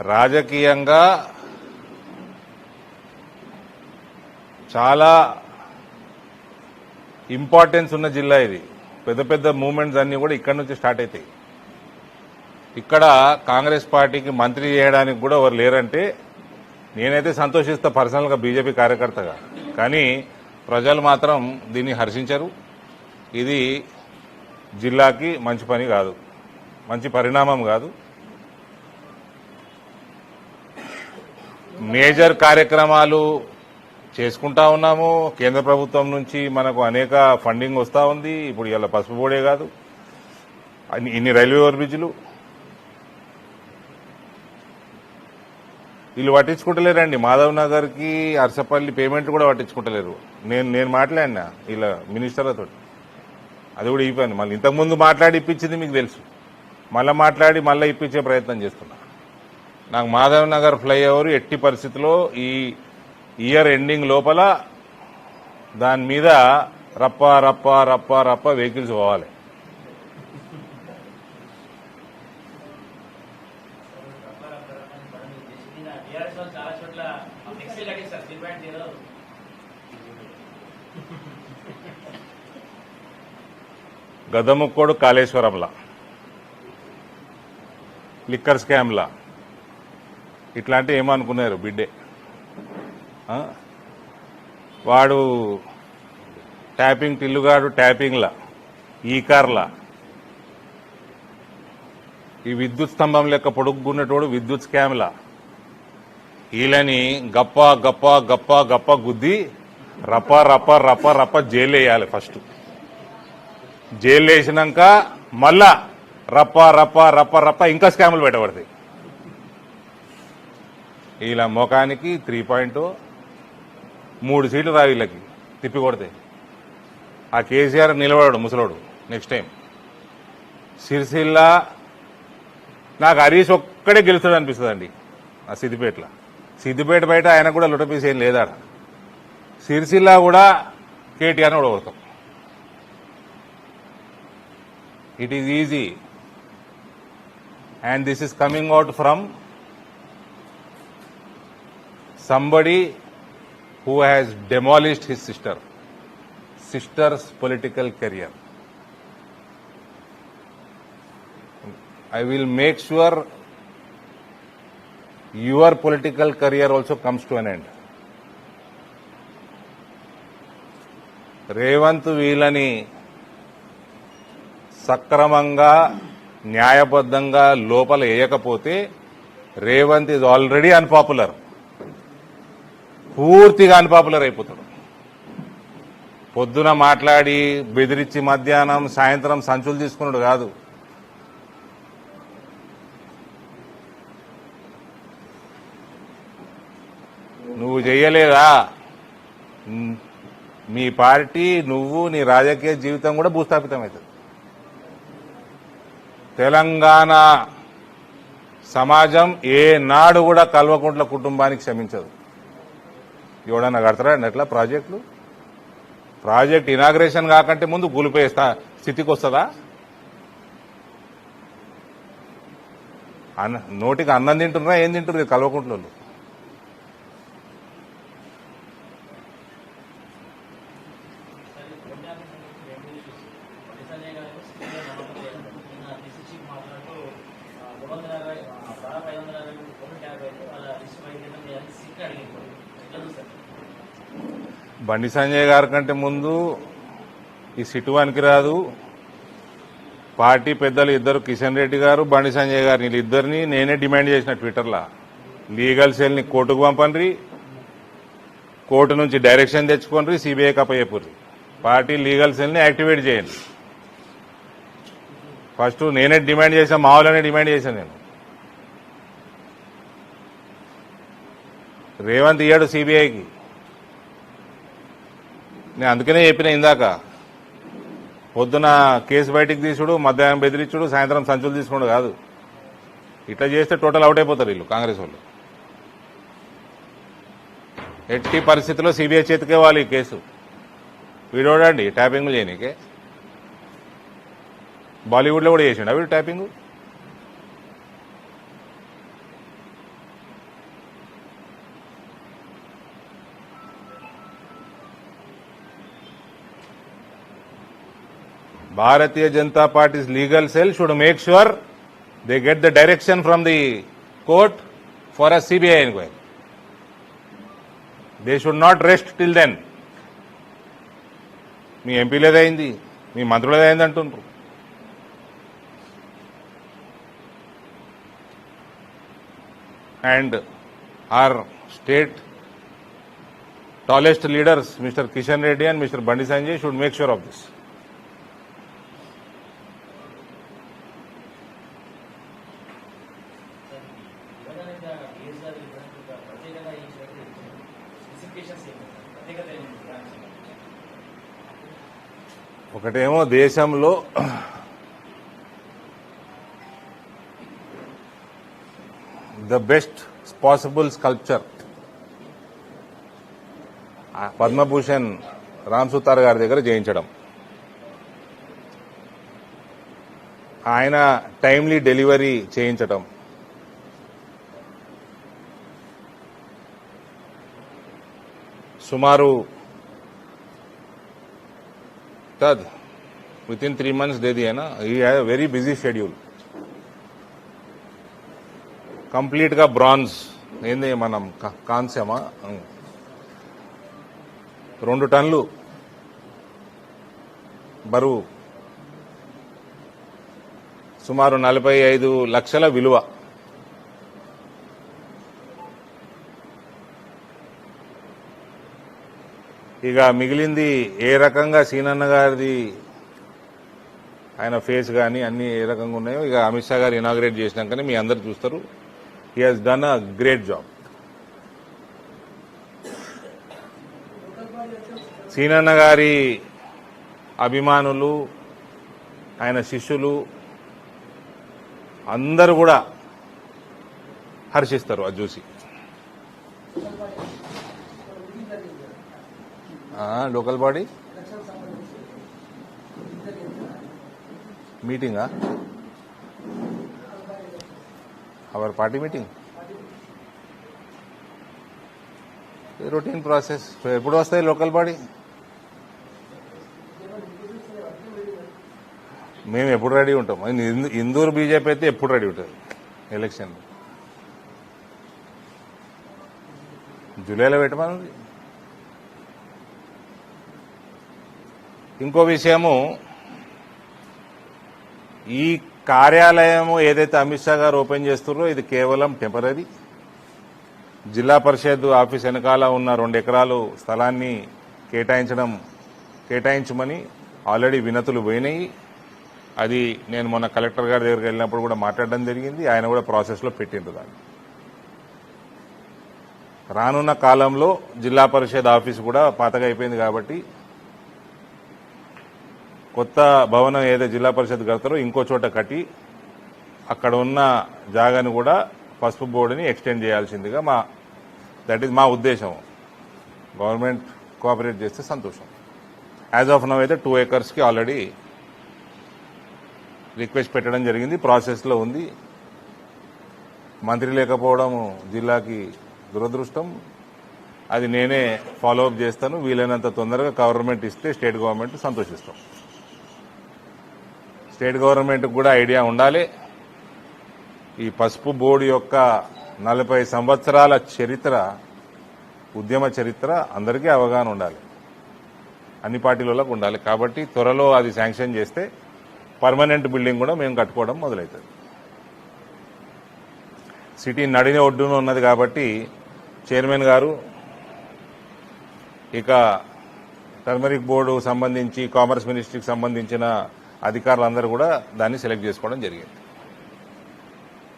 రాజకీయంగా చాలా ఇంపార్టెన్స్ ఉన్న జిల్లా ఇది. పెద్ద పెద్ద మూమెంట్స్ అన్నీ కూడా ఇక్కడ నుంచి స్టార్ట్ అవుతాయి ఇక్కడ కాంగ్రెస్ పార్టీకి మంత్రి చేయడానికి కూడా ఎవరు లేరంటే నేనైతే సంతోషిస్తా పర్సనల్గా బీజేపీ కార్యకర్తగా. కానీ ప్రజలు మాత్రం దీన్ని హర్షించరు. ఇది జిల్లాకి మంచి పని కాదు. మంచి పరిణామం కాదు. మేజర్ కార్యక్రమాలు చేసుకుంటా ఉన్నాము. కేంద్ర ప్రభుత్వం నుంచి మనకు అనేక ఫండింగ్ వస్తూ ఉంది. ఇప్పుడు ఇలా పసుపు బోర్డే కాదు. అన్ని- ఇన్ని రైల్వే ఓవర్ బ్రిడ్జ్లు. వీళ్ళు పట్టించుకుంటలేరండి. మాధవ్ నగర్కి అరసపల్లి పేమెంట్ కూడా పట్టించుకుంటలేరు. నేను నేను మాట్లాడినా ఇలా మినిస్టర్లతో. అది కూడా ఇవ్వను మళ్ళీ ఇంతకుముందు మాట్లాడి ఇప్పించింది మీకు తెలుసు. మళ్ళీ మాట్లాడి మళ్ళీ ఇప్పించే ప్రయత్నం చేస్తున్నా. నాకు మాధవ్ నగర్ ఫ్లైఓవర్ ఎట్టి పరిస్థితిలో ఈ ఇయర్ ఎండింగ్ లోపల దాని మీద రప్ప రప్ప రప్ప రప్ప వెహికల్స్ పోవాలి. గదముక్కోడు కాళేశ్వరంలా. లిక్కర్ స్కామ్లా. ఇట్లాంటి ఏమనుకున్నారు బిడ్డే? వాడు ట్యాపింగ్ టిల్లుగాడు ట్యాపింగ్లా ఈ కార్లా. ఈ విద్యుత్ స్తంభం లెక్క పొడుగున్నటోడు విద్యుత్ స్కామ్లా. వీళ్ళని గప్ప గప్ప గప్ప గప్ప గుద్ది రప్ప రప్ప రప్ప రప్ప జైలు వేయాలి ఫస్ట్. జైలు వేసినాక మళ్ళా రప్ప రప్ప రప్ప రప్ప ఇంకా స్కాములు పెట్టబడతాయి. ఇలా ముఖానికి త్రీ పాయింట్ మూడు సీట్లు రావు వీళ్ళకి తిప్పి కొడతాయి ఆ కేసీఆర్ నిలబడాడు ముసలోడు నెక్స్ట్ టైం సిరిసిల్ల నాకు హరీష్ ఒక్కడే గెలుస్తాడు అనిపిస్తుందండి ఆ సిద్దిపేటలో. సిద్దిపేట బయట ఆయన కూడా లుటపీస్ ఏం లేదా సిరిసిల్ల కూడా కేటీఆర్ని ఓడగొడతాం. It is easy and this is coming out from somebody who has demolished his sister sister's political career i will make sure your political career also comes to an end Revanth వీళ్ళని సక్రమంగా న్యాయబద్ధంగా లోపల వేయకపోతే Revanth is already unpopular పూర్తిగా unpopular అయిపోతాడు. పొద్దున మాట్లాడి బెదిరించి మధ్యాహ్నం సాయంత్రం సంచులు తీసుకున్నాడు కాదు. నువ్వు చెయ్యలేదా మీ పార్టీ నువ్వు నీ రాజకీయ జీవితం కూడా భూస్థాపితం అవుతుంది. తెలంగాణ సమాజం ఏ నాడు కూడా కల్వకుంట్ల కుటుంబానికి క్షమించదు. ఎవడన్నా కడతారా ఎట్లా ప్రాజెక్టులు ప్రాజెక్ట్ ఇనాగ్రేషన్ కాకంటే ముందు కూలిపోయే స్థితికి వస్తుందా అన్న నోటికి అన్నం తింటున్నారా ఏం తింటున్నారు కల్వకుంట్లో బండి సంజయ్ గారి కంటే ముందు ఈ సిటువానికి రాదు. పార్టీ పెద్దలు ఇద్దరు కిషన్ రెడ్డి గారు బండి సంజయ్ గారు వీళ్ళిద్దరిని నేనే డిమాండ్ చేసిన ట్విట్టర్లో. లీగల్ సెల్ని కోర్టుకు పంపండి కోర్టు నుంచి డైరెక్షన్ తెచ్చుకోండి సిబిఐకి కప్పయ్యపుర్రి పార్టీ లీగల్ సెల్ని యాక్టివేట్ చేయండి. ఫస్ట్ నేనే డిమాండ్ చేశాను మావులనే డిమాండ్ చేశాను నేను. రేవంత్ ఇయ్యాడు సిబిఐకి. నేను అందుకనే చెప్పిన ఇందాక. పొద్దున కేసు బయటికి తీసుడు మధ్యాహ్నం బెదిరించుడు సాయంత్రం సంచులు తీసుకోడు కాదు. ఇట్లా చేస్తే టోటల్ అవుట్ అయిపోతారు వీళ్ళు కాంగ్రెస్ వాళ్ళు. ఎట్టి పరిస్థితుల్లో సిబిఐ చేతికే వాళ్ళు ఈ కేసు. వీడోడండి ట్యాపింగ్ చేయనీకే. బాలీవుడ్లో కూడా చేసిండు వీడు tapping Bharatiya Janata Party's legal cell should make sure they get the direction from the court for a CBI inquiry. They should not rest till then. మీ ఎంపీలేదైంది మీ మంత్రులేదైంది అంటుండ్రు and our state tallest leaders, Mr. Kishan Reddy and Mr. Bandi Sanjay, should make sure of this. ఒకటేమో దేశంలో the best possible sculpture. Padma Bhushan Ram Sutar గారి దగ్గర చేయించడం ఆయన టైమ్లీ డెలివరీ చేయించడం. సుమారు That within three months दे दिया ना ही have very busy schedule complete గా బ్రాంజ్ ఏంది మనం కా- కాంస్యమా ఉం. రెండు టన్నులు బరువు సుమారు నలభై ఐదు లక్షల విలువ ఇక మిగిలింది ఏ రకంగా సీనన్న గారిది ఆయన ఫేస్ కానీ అన్ని ఏ రకంగా ఉన్నాయో ఇక అమిత్ షా గారు ఇనాగ్రేట్ చేసినాకనే మీ అందరు చూస్తారు. He has done a great job సీనన్న గారి అభిమానులు ఆయన శిష్యులు అందరూ కూడా హర్షిస్తారు అది చూసి. Local body? మీటింగా? Our party meeting? Routine process. ఎప్పుడు వస్తాయి లోకల్ బాడీ? మేము ఎప్పుడు రెడీ ఉంటాం. ఇందూరు బీజేపీ అయితే ఎప్పుడు రెడీ ఉంటుంది. ఎలక్షన్ జూలైలో పెట్టమని ఇంకో విషయము ఈ కార్యాలయము ఏదైతే అమిత్ షా గారు ఓపెన్ చేస్తున్నారో ఇది కేవలం టెంపరీ. జిల్లా పరిషత్ ఆఫీస్ వెనకాల ఉన్న రెండు ఎకరాలు స్థలాన్ని కేటాయించడం కేటాయించమని ఆల్రెడీ వినతులు పోయినాయి. అది నేను మొన్న కలెక్టర్ గారి దగ్గరికి వెళ్ళినప్పుడు కూడా మాట్లాడడం జరిగింది. ఆయన కూడా ప్రాసెస్లో పెట్టిండ్రు దాన్ని. రానున్న కాలంలో జిల్లా పరిషత్ ఆఫీస్ కూడా పాతగా అయిపోయింది కాబట్టి కొత్త భవనం ఏదైతే జిల్లా పరిషత్ కడతారో ఇంకో చోట కట్టి అక్కడ ఉన్న జాగాను కూడా పసుపు బోర్డుని ఎక్స్టెండ్ చేయాల్సిందిగా మా దట్ ఈస్ మా ఉద్దేశం. గవర్నమెంట్ కోఆపరేట్ చేస్తే సంతోషం. యాజ్ ఆఫ్ నవ్ అయితే టూ ఏకర్స్కి ఆల్రెడీ రిక్వెస్ట్ పెట్టడం జరిగింది. ప్రాసెస్లో ఉంది. మంత్రి లేకపోవడం జిల్లాకి దురదృష్టం. అది నేనే ఫాలో అప్ చేస్తాను. వీలైనంత తొందరగా గవర్నమెంట్ ఇస్తే స్టేట్ గవర్నమెంట్ సంతోషిస్తాం. స్టేట్ గవర్నమెంట్ కూడా ఐడియా ఉండాలి. ఈ పసుపు బోర్డు యొక్క నలభై సంవత్సరాల చరిత్ర ఉద్యమ చరిత్ర అందరికీ అవగాహన ఉండాలి. అన్ని పార్టీలకు ఉండాలి. కాబట్టి త్వరలో అది శాంక్షన్ చేస్తే పర్మనెంట్ బిల్డింగ్ కూడా మేము కట్టుకోవడం మొదలవుతుంది సిటీ నడిన ఒడ్డున ఉన్నది కాబట్టి చైర్మన్ గారు ఇక టర్మరిక్ బోర్డు సంబంధించి కామర్స్ మినిస్ట్రీకి సంబంధించిన అధికారులందరూ కూడా దాన్ని సెలెక్ట్ చేసుకోవడం జరిగింది.